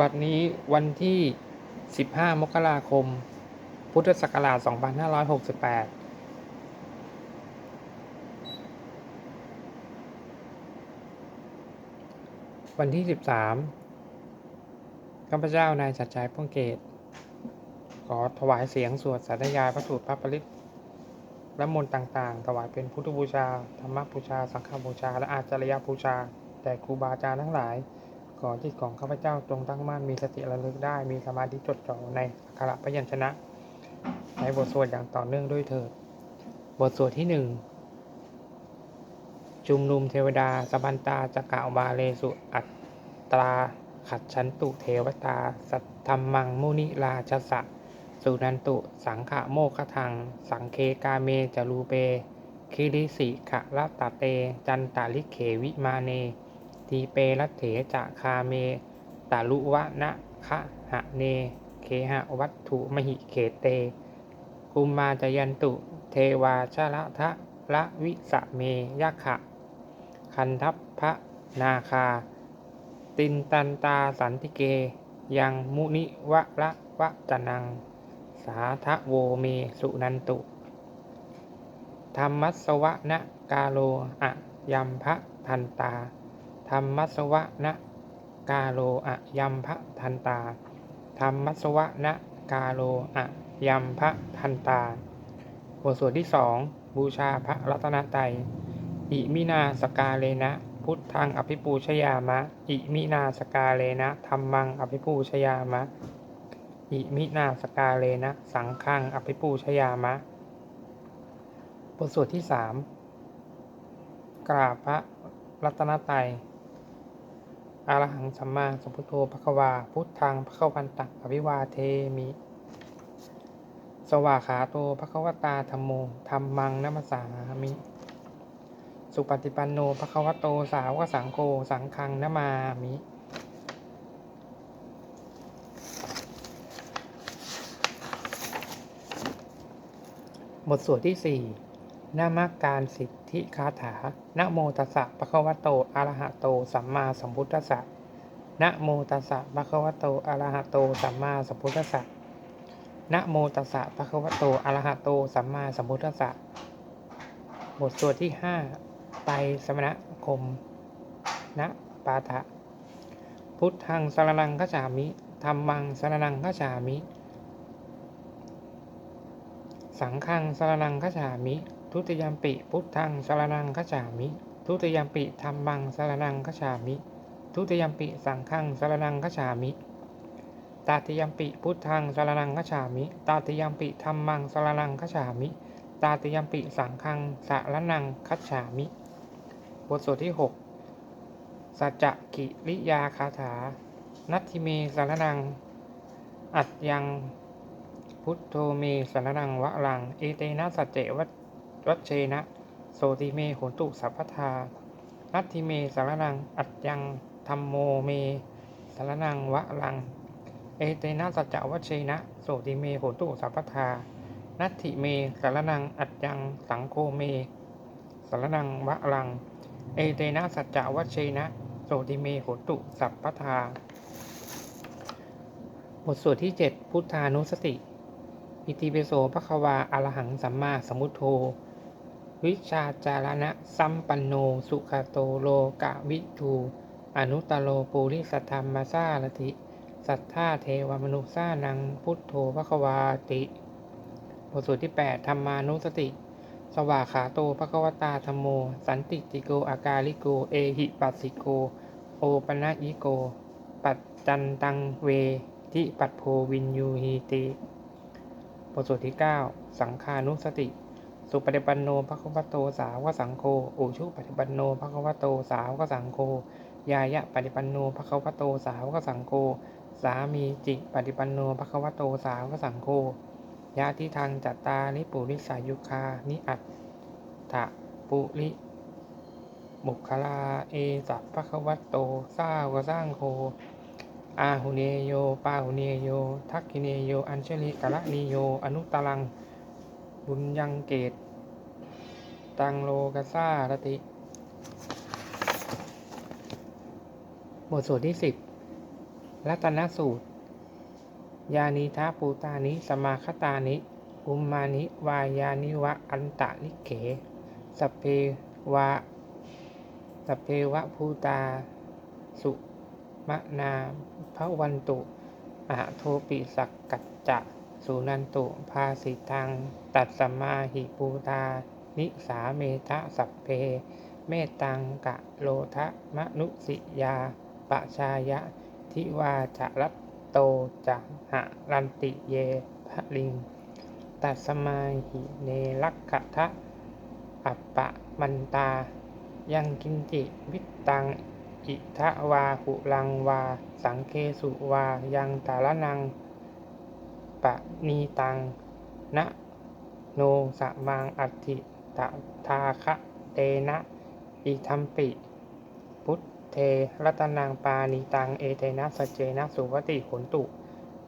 บัดนี้วันที่ 15 มกราคม พุทธศักราช 2568วันที่ 13 ข้าพเจ้านายชัดชัยพ่วงเกต ขอถวายเสียงสวดสาธยายพระสูตรพระปริตและมนต์ต่างๆ ถวายเป็นพุทธบูชา ธรรมบูชา สังฆบูชา และอาจารยบูชาแด่ครูบาอาจารย์ทั้งหลาย ขอจิตของข้าพเจ้าจงตั้งมั่นมีสติระลึกได้ มีสมาธิจดจ่อในอักขระพยัญชนะ ในบทสวดอย่างต่อเนื่องด้วยเถิด บทสวดที่หนึ่งจุมนุมเทวดาสบันตาจักกะวาเลสุอัตตราขัดชันตุเทวตา สัทธรรมังมุนิราชสะสุนันตุ สังขะโมคทัง สังเคกาเมจรูเป คิริสิขะละตะเต จันตาลิเขวิมาเน ทีเปรัตเถจะคาเมตาลุวะนะคะหะเน เคหะวัตถุมหิเขเตกุมมาจยันตุ เทวาชละทะละวิสะเมยะขะ คันทัพพระนาคา ตินตันตาสันติเก ยังมุนิวะละวะจนัง สาทะโวเมสุนันตุธรรมัสวะนะกาโลอะยัมพะทันตา รรมัสสวะนะกาโลอะยัมพะทันตาธรรมัสสวะนะกาโลอะยัมพะทันตาบทสวดที่สองบูชาพระรัตนตรัยอิมินาสกาเลนะ พุทธังอภิปูชยามะ อิมินาสกาเลนะธรรมังอภิปูชยามะ อิมินาสกาเลนะ สังฆังอภิปูชยามะบทสวดที่สามกราบพระรัตนตรัย อรหังสัมมาสัมพุทโธภควา พุทธังภควันตังอภิวาเทมิ สวาขาโตภควตาธรรมโมธรรมังนัมสสามิ สุปฏิปันโนภควโตสาวกสังโฆสังฆังนามามิบทสวดที่สี่ นามัการสิทธิคาถา นะโมตัสสะภะคะวะโต อะระหะโต สัมมาสัมพุทธัสสะ นะโมตัสสะภะคะวะโต อะระหะโต สัมมาสัมพุทธัสสะ นะโมตัสสะภะคะวะโต อะระหะโต สัมมาสัมพุทธัสสะ บทสวดที่ห้าไตรสมณคม นะปาทะ พุทธังสรนังคัจฉามิธรรมังสรนังคัจฉามิ สังฆังสรนังคัจฉามิ ทุติยมปิพุทธังสรนังคัจามิ ทุติยมปิธรรมังสรนังคัจามิ ทุติยมปิสังฆังสรนังคัจามิ ตาติยามปิพุทธังสรนังคัจามิ ตาติยามปิธรรมังสรนังคัจามิ ตาติยามปิสังฆังสรนังคัจามิ บทสวดที่หกสัจจกิริยาคาถา นัตถิเมสารนัง อัตยังพุทโธเมสารนังวะลัง เอเตนะสัจเจวัช วัชเชนะ โสติเมโหตุสัพพทา นัตถิเมสารนัง อัตยังธรรมโมเมสารนังวะลัง เอเตนะสัจจวัชเชนะ โสติเมโหตุสัพพทา นัตถิเมสารนัง อัตยังสังโฆเมสารนังวะลัง เอเตนะสัจจวัชเชนะ โสติเมโหตุสัพพทาบทสวดที่ 7 พุทธานุสติ อิติปิโสภควาอรหังสัมมาสัมพุทโธ วิชาจารณะสัมปันโน สุขโตโลกะวิทูอนุตโลปุริสธรรมสารติ สัทธาเทวมนุษย์สานังพุทโธภควาติบทสวดที่ 8 ธรรมานุสติ สวาขาโตภควตาธรรมโม สันติติโกอากาลิโก เอหิปัสสิโก โอปนะยิโก ปัจจันตังเวทิปัตโพวินยูหีติบทสวดที่ 9 สังฆานุสติ สุปฏิปันโนภควโตสาวกสังโฆอุชุปฏิปันโนภควโตสาวกสังโฆยายะปฏิปันโนภควโตสาวกสังโฆสามีจิปฏิปันโนภควโตสาวกสังโฆยะทิทางจัตตานิปุริสายุคานิอัตถะปุริบุคลาเอสัพภควโตสาวกสังโฆอาหุเนโยปาหุเนโย ทักขิเนโย อัญชลิกะละนิโย อนุตตรัง บุญยังเกต ตังโลกสารติ บทสวดที่สิบรัตนสูตร ยานิทาปูตานิ สมาคตานิ อุมมานิ วายานิวะ อันตะลิเขสเพวะสเพวะภูตา สุมะนาภวันตุอะโทปิสักกัจจะ สุนันตุ ภาสิตัง ตัดสมมาหิปูตา นิสาเมทะสัพเพ เมตังกะโลทะมนุสิยาปะชายะ ทิวาจะรัตโตจะหะรันติเยภลิง ตัสมาหิเนลักขะทะอัปปะมันตา ยังกินจิวิตตัง อิทะวาหุลังวา สังเคสุวา ยังตาละนัง ปะนีตัง นะ โนสะมังอัติ ตะทาคะเตนะ อิทัมปิ พุทเทรัตนังปานีตัง เอเตนะสเจนะ สุวติขนตุ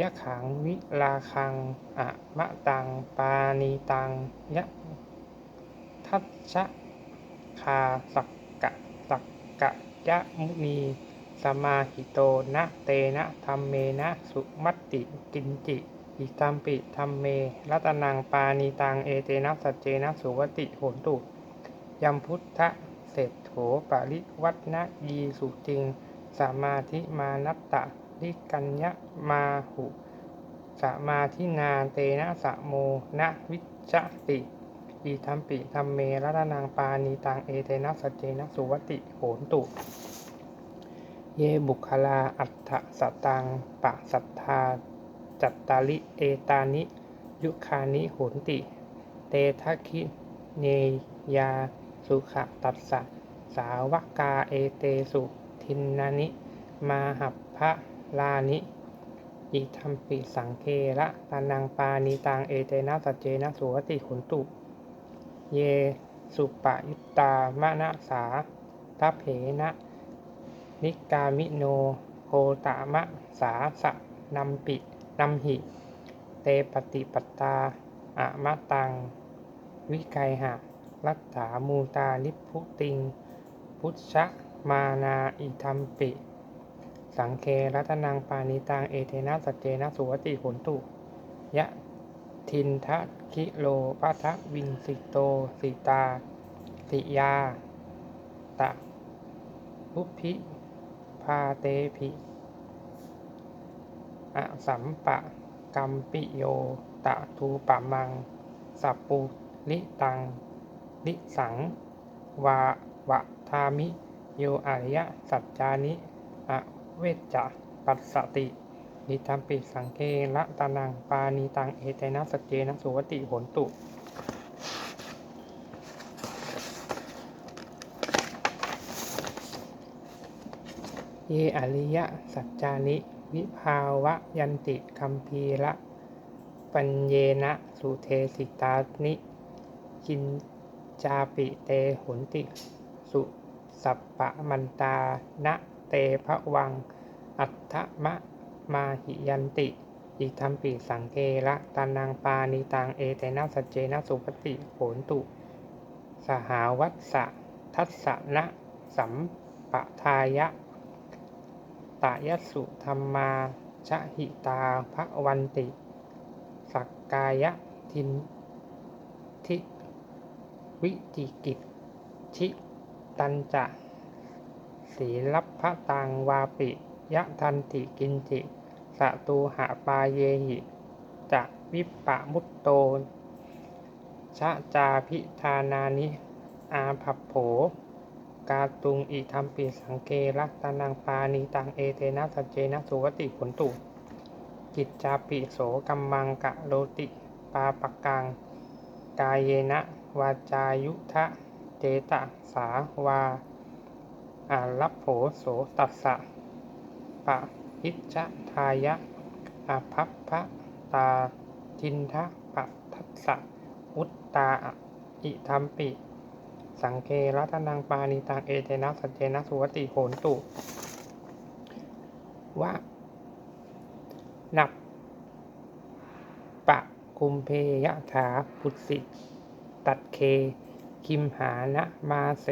ยะขังวิลาคังอะมะตัง ปานีตังยะทัชชะคาสักกะสักกะยะมุนีสมาหิโตนะเตนะธรรมเมนะ สุมัตติกินจิ อิตัมปิธรรมเม รัตนังปานีตัง เอเตนะสัจเจนะสุวติโหนตุ ยัมพุทธเศรษโถปริวัตนะยีสุติงสมาธิมานัตตะลิกัญญะมาหุสมาธินาเตนะสะโมนะวิจติอิทัมปิธรรมเมรัตนังปานีตังเอเตนะสเจนะสุวติโหนตุ เยบุคลาอัฏฐสตังปะสัทธา จัตตาลิเอตานิ ยุคานิโหนติ เตทัคคิเนยา สุขตัสสะ สาวกาเอเตสุทินนานิ มาหัพพะลานิอิทัมปิสังเคระตานังปานีตังเอเตนะสัจเจนะสุวติขนตุ เยสุปยุตตามะนะสาทัพเพนะ นิกามิโนโคตามะสาสะนัมปิ นัมหิ เตปฏิปตาอะมะตัง วิไกหะ รัตถามูตานิพุติง พุทธะมานาอิทัมปิ สังเครัตนังปานิตัง เอเทนะสัจเจนะสุวติโหนตุ ยะทินทะคิโลปัทะวินสิโต สิตา สิยา ตะพุพพิพาเตภิ อสัมปะกัมปิโยตะทูปะมัง สัปปุลิตังลิสัง วาวะทามิ โยอริยสัจจานิอเวจจะปัสสตินิทัมปิสังเคละตานังปานีตังเอเตนะสเจนะสุวติหนตุเยอริยสัจจานิ วิภาวะยันติคัมภีระ ปัญเยนะสุเทสิตานิจินจาปิเตโหนติ สุสัปปะมันตานะเตภวัง อัฏฐมะมาหิยันติ อิทัมปิสังเคระตานังปานิตังเอเตนะสัจเจนะสุปติโหนตุ สหาวัสสะทัสสะนะสัมปะทายะ ตายสุธรรมาชะหิตาภวันติ สักกายะทินทิวิจิกิจชิตันจะสีลัพพตังวาปิยะทันติกินจิสตูหะปาเยหิจะวิปปะมุตโตชะจาพิธานานิ อาภัพโผ กาตุงอิทัมปิสังเกรัตนังปานีตังเอเตนะสัจเจนะสุวติผลตุ กิจจาปิโสกัมมังกะโลติปาปกัง กายเยนะ วาจายุทะเจตะสาวาอารัปโผโสตัสสะปะพิชชทายะอภัพพะตาทินทะปะทัสสะอุตตาอิทัมปิ สังเครัตนังปาณิตังเอเตนะสัจเจนะสุวติโหนตุวะนับปะคุมเพยะถาปุสิตัดเค คิมหานะมาเส